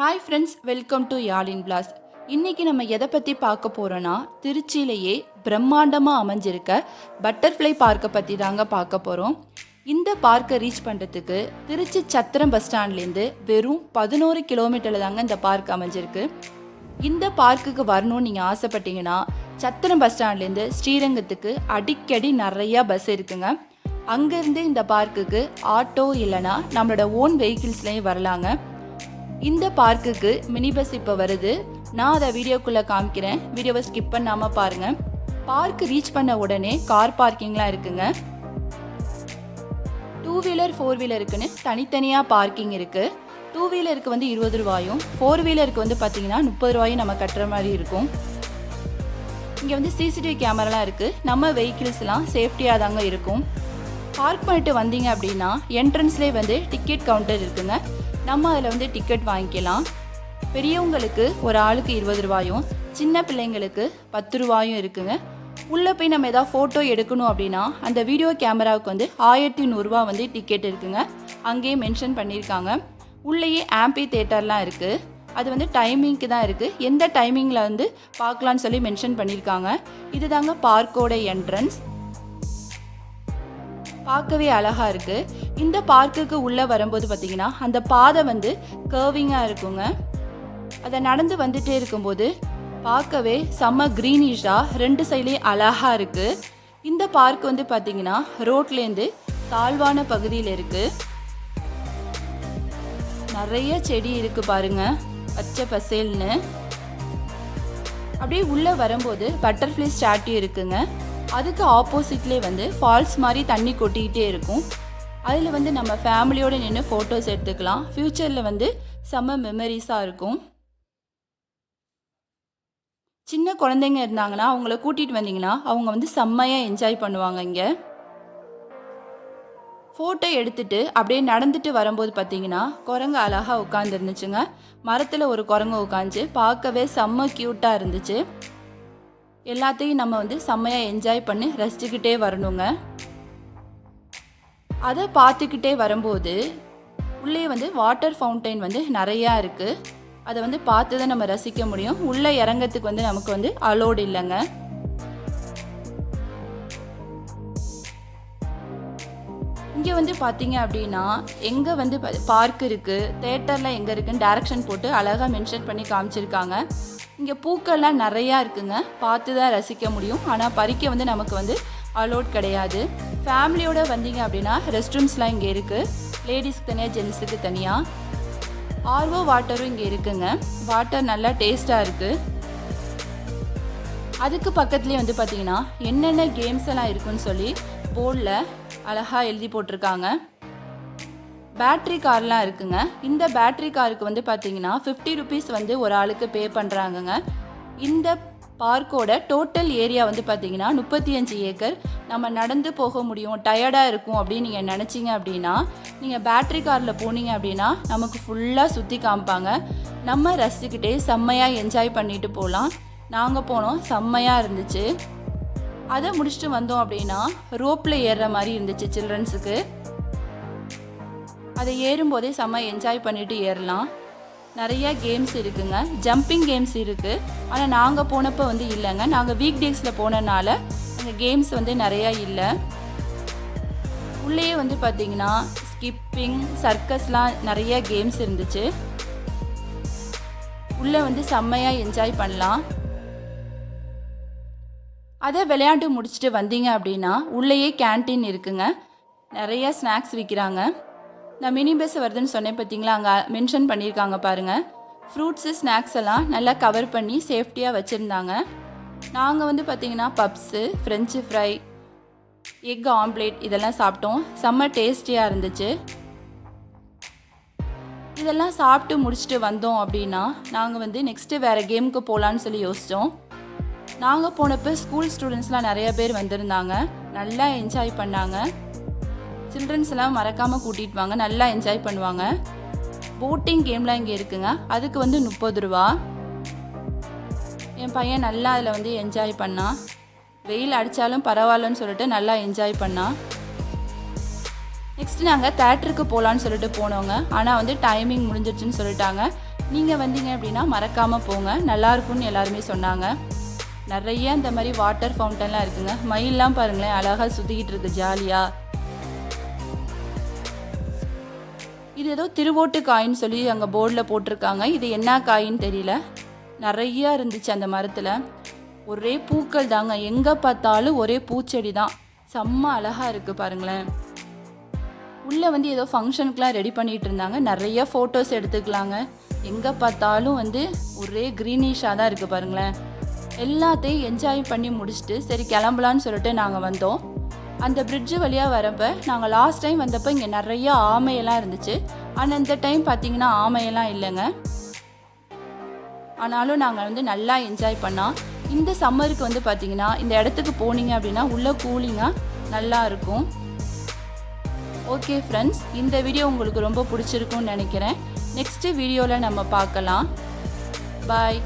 Hi friends welcome to யாழின் பிளாஸ் இன்றைக்கி நம்ம எதை பற்றி பார்க்க போகிறோன்னா திருச்சியிலேயே பிரம்மாண்டமாக அமைஞ்சிருக்க பட்டர்ஃப்ளை பார்க்கை பற்றி தாங்க பார்க்க போகிறோம் இந்த பார்க்கை ரீச் பண்ணுறதுக்கு திருச்சி சத்திரம் பஸ் ஸ்டாண்ட்லேருந்து வெறும் பதினோரு கிலோமீட்டரில் தாங்க இந்த பார்க் அமைஞ்சிருக்கு. இந்த பார்க்குக்கு வரணும்னு நீங்கள் ஆசைப்பட்டீங்கன்னா சத்திரம் பஸ் ஸ்டாண்ட்லேருந்து ஸ்ரீரங்கத்துக்கு அடிக்கடி நிறையா பஸ் இருக்குங்க. அங்கேருந்து இந்த பார்க்குக்கு ஆட்டோ இல்லைன்னா நம்மளோட ஓன் வெஹிக்கிள்ஸ்லேயும் வரலாங்க. இந்த பார்க்குக்கு மினி பஸ் இப்போ வருது. நான் அதை வீடியோக்குள்ளே காமிக்கிறேன். வீடியோவை ஸ்கிப் பண்ணாமல் பாருங்கள் பார்க் ரீச் பண்ண உடனே கார் பார்க்கிங்லாம் இருக்குங்க. டூ வீலர் ஃபோர் வீலருக்குன்னு தனித்தனியாக பார்க்கிங் இருக்குது டூ வீலருக்கு வந்து இருபது ரூபாயும் ஃபோர் வீலருக்கு வந்து பார்த்தீங்கன்னா முப்பது ரூபாயும் நம்ம கட்டுற மாதிரி இருக்கும். இங்கே வந்து சிசிடிவி கேமராலாம் இருக்குது நம்ம வெஹிக்கிள்ஸ்லாம் சேஃப்டியாக தாங்க இருக்கும். பார்க் பண்ணிட்டு வந்தீங்க அப்படின்னா என்ட்ரன்ஸ்லேயே வந்து டிக்கெட் கவுண்டர் இருக்குங்க. நம்ம அதில் வந்து டிக்கெட் வாங்கிக்கலாம். பெரியவங்களுக்கு ஒரு ஆளுக்கு இருபது ரூபாயும் சின்ன பிள்ளைங்களுக்கு பத்து ரூபாயும் இருக்குங்க. உள்ளே போய் நம்ம எதாவது ஃபோட்டோ எடுக்கணும் அப்படின்னா அந்த வீடியோ கேமராவுக்கு வந்து ஆயிரத்தி நூறுரூவா வந்து டிக்கெட் இருக்குங்க. அங்கேயே மென்ஷன் பண்ணியிருக்காங்க. உள்ளேயே ஆம்பி தேட்டர்லாம் இருக்குது அது வந்து டைமிங்க்கு தான் இருக்குது எந்த டைமிங்கில் வந்து பார்க்கலான்னு சொல்லி மென்ஷன் பண்ணியிருக்காங்க. இதுதாங்க பார்க்கோட என்ட்ரன்ஸ் பார்க்கவே அழகாக இருக்குது இந்த பார்க்குக்கு உள்ளே வரும்போது பார்த்தீங்கன்னா அந்த பாதை வந்து கர்விங்காக இருக்குங்க. அதை நடந்து வந்துட்டே இருக்கும்போது பார்க்கவே செம்ம க்ரீனிஷாக ரெண்டு சைட்லேயும் அழகாக இருக்குது இந்த பார்க் வந்து பார்த்தீங்கன்னா ரோட்லேருந்து தாழ்வான பகுதியில் இருக்குது நிறைய செடி இருக்குது பாருங்க பச்சை பசேல்னு. அப்படியே உள்ளே வரும்போது பட்டர்ஃப்ளை ஸ்டாட்டியூ இருக்குங்க. அதுக்கு ஆப்போசிட்லேயே வந்து ஃபால்ஸ் மாதிரி தண்ணி கொட்டிக்கிட்டே இருக்கும். அதில் வந்து நம்ம ஃபேமிலியோடு நின்று ஃபோட்டோஸ் எடுத்துக்கலாம். ஃப்யூச்சரில் வந்து செம்ம மெமரிஸாக இருக்கும். சின்ன குழந்தைங்க இருந்தாங்கன்னா அவங்கள கூட்டிகிட்டு வந்தீங்கன்னா அவங்க வந்து செம்மையாக என்ஜாய் பண்ணுவாங்க இங்கே. ஃபோட்டோ எடுத்துட்டு அப்படியே நடந்துட்டு வரும்போது பார்த்தீங்கன்னா குரங்கு அழகாக உட்காந்துருந்துச்சுங்க மரத்தில் ஒரு குரங்கு உட்காந்து பார்க்கவே செம்ம க்யூட்டாக இருந்துச்சு. எல்லாத்தையும் நம்ம வந்து செம்மையாக என்ஜாய் பண்ணி ரசிச்சுக்கிட்டே வரணுங்க. அதை பார்த்துக்கிட்டே வரும்போது உள்ளே வந்து வாட்டர் ஃபவுண்டைன் வந்து நிறையா இருக்குது அதை வந்து பார்த்து தான் நம்ம ரசிக்க முடியும். உள்ளே இறங்கறதுக்கு வந்து நமக்கு வந்து அலோடு இல்லைங்க. இங்கே வந்து பார்த்தீங்க அப்படின்னா எங்கே வந்து பார்க் இருக்குது தேட்டரில் எங்கே இருக்குன்னு டேரக்ஷன் போட்டு அழகாக மென்ஷன் பண்ணி காமிச்சிருக்காங்க. இங்கே பூக்கள்லாம் நிறையா இருக்குங்க. பார்த்து தான் ரசிக்க முடியும். ஆனால் பறிக்க வந்து நமக்கு வந்து அலோட் கிடையாது. ஃபேமிலியோட வந்தீங்க அப்படின்னா ரெஸ்ட் ரூம்ஸ்லாம் இங்கே இருக்குது லேடிஸ்க்கு தனியாக ஜென்ஸுக்கு தனியாக ஆர்வோ வாட்டரும் இங்கே இருக்குங்க. வாட்டர் நல்லா டேஸ்ட்டாக இருக்குது அதுக்கு பக்கத்துலேயே வந்து பார்த்தீங்கன்னா என்னென்ன கேம்ஸ் எல்லாம் இருக்குன்னு சொல்லி போர்டில் அழகாக எழுதி போட்டிருக்காங்க. பேட்ரி கார்லாம் இருக்குங்க. இந்த பேட்ரி காருக்கு வந்து பார்த்தீங்கன்னா ஃபிஃப்டி ருபீஸ் வந்து ஒரு ஆளுக்கு பே பண்ணுறாங்கங்க இந்த பார்க்கோட டோட்டல் ஏரியா வந்து பார்த்தீங்கன்னா முப்பத்தி அஞ்சு ஏக்கர். நம்ம நடந்து போக முடியும். டயர்டாக இருக்கும் அப்படின்னு நீங்கள் நினச்சிங்க அப்படின்னா நீங்கள் பேட்ரி காரில் போனீங்க அப்படின்னா நமக்கு ஃபுல்லாக சுற்றி காமிப்பாங்க. நம்ம ரசிச்சுக்கிட்டே செம்மையாக என்ஜாய் பண்ணிட்டு போகலாம். நாங்கள் போனோம் செம்மையாக இருந்துச்சு. அதை முடிச்சுட்டு வந்தோம் அப்படின்னா ரோப்பில் ஏறுற மாதிரி இருந்துச்சு சில்ட்ரன்ஸுக்கு அதை ஏறும்போதே செம்ம என்ஜாய் பண்ணிட்டு ஏறலாம். நிறைய கேம்ஸ் இருக்குங்க. ஜம்பிங் கேம்ஸ் இருக்குது ஆனால் நாங்கள் போனப்போ வந்து இல்லைங்க. நாங்கள் வீக் டேஸில் போனனால அங்கே கேம்ஸ் வந்து நிறையா இல்லை. உள்ளேயே வந்து பார்த்தீங்கன்னா ஸ்கிப்பிங் சர்க்கஸ்லாம் நிறைய கேம்ஸ் இருந்துச்சு. உள்ளே வந்து செம்மையாக என்ஜாய் பண்ணலாம். அதை விளையாண்டு முடிச்சுட்டு வந்தீங்க அப்படின்னா உள்ளேயே கேன்டீன் இருக்குங்க. நிறைய ஸ்நாக்ஸ் விற்கிறாங்க நான் மினி பஸ் வருதுன்னு சொன்னேன் பார்த்தீங்களா அங்கே மென்ஷன் பண்ணியிருக்காங்க பாருங்கள் ஃப்ரூட்ஸு ஸ்நாக்ஸ் எல்லாம் நல்லா கவர் பண்ணி சேஃப்டியாக வச்சுருந்தாங்க. நாங்கள் வந்து பார்த்தீங்கன்னா puffs French fry egg omelette இதெல்லாம் சாப்பிட்டோம். செம்ம டேஸ்டியாக இருந்துச்சு. இதெல்லாம் சாப்பிட்டு முடிச்சுட்டு வந்தோம் அப்படின்னா நாங்கள் வந்து நெக்ஸ்ட்டு வேறு கேமுக்கு போகலான்னு சொல்லி யோசித்தோம் நாங்கள் போனப்போ ஸ்கூல் ஸ்டூடெண்ட்ஸ்லாம் நிறைய பேர் வந்திருந்தாங்க. நல்லா என்ஜாய் பண்ணாங்க. சில்ட்ரன்ஸ் எல்லாம் மறக்காமல் கூட்டிகிட்டு வாங்க. நல்லா என்ஜாய் பண்ணுவாங்க. போட்டிங் கேம்லாம் இங்கே இருக்குங்க. அதுக்கு வந்து முப்பது ரூபா. என் பையன் நல்லா அதில் வந்து என்ஜாய் பண்ணான் வெயில் அடித்தாலும் பரவாயில்லன்னு சொல்லிட்டு நல்லா என்ஜாய் பண்ணான் நெக்ஸ்ட் நாங்கள் தேட்டருக்கு போகலான்னு சொல்லிட்டு போனோங்க. ஆனால் வந்து டைமிங் முடிஞ்சிடுச்சுன்னு சொல்லிட்டாங்க. நீங்கள் வந்தீங்க அப்படின்னா மறக்காமல் போங்க. நல்லாயிருக்கும்னு எல்லாருமே சொன்னாங்க. நிறைய இந்த மாதிரி வாட்டர் ஃபவுண்டன்லாம் இருக்குங்க. மயிலெலாம் பாருங்களேன் அழகாக சுற்றிக்கிட்டு இருக்கு ஜாலியாக இது ஏதோ திருவோட்டு காயின்னு சொல்லி அங்கே போர்டில் போட்டிருக்காங்க. இது என்ன காயின்னு தெரியல. நிறைய இருந்துச்சு அந்த மரத்தில். ஒரே பூக்கள் தாங்க. எங்கே பார்த்தாலும் ஒரே பூச்செடி தான் செம்ம அழகாக இருக்குது பாருங்களேன். உள்ளே வந்து ஏதோ ஃபங்க்ஷனுக்குலாம் ரெடி பண்ணிகிட்டு இருந்தாங்க. நிறைய ஃபோட்டோஸ் எடுத்துக்கலாங்க. எங்கே பார்த்தாலும் வந்து ஒரே க்ரீனிஷாக தான் இருக்குது பாருங்களேன். எல்லாத்தையும் என்ஜாய் பண்ணி முடிச்சுட்டு சரி கிளம்பலான்னு சொல்லிட்டு நாங்கள் வந்தோம். அந்த பிரிட்ஜு வழியாக வரப்ப நாங்கள் லாஸ்ட் டைம் வந்தப்போ இங்கே நிறைய ஆமையெல்லாம் இருந்துச்சு. ஆனால் இந்த டைம் பார்த்தீங்கன்னா ஆமையெல்லாம் இல்லைங்க. ஆனாலும் நாங்கள் வந்து நல்லா என்ஜாய் பண்ணோம் இந்த சம்மருக்கு வந்து பார்த்தீங்கன்னா இந்த இடத்துக்கு போனீங்க அப்படின்னா உள்ள கூலிங்காக நல்லா இருக்கும். ஓகே ஃப்ரெண்ட்ஸ் இந்த வீடியோ உங்களுக்கு ரொம்ப பிடிச்சிருக்கும்னு நினைக்கிறேன். நெக்ஸ்ட்டு வீடியோவில் நம்ம பார்க்கலாம். பாய்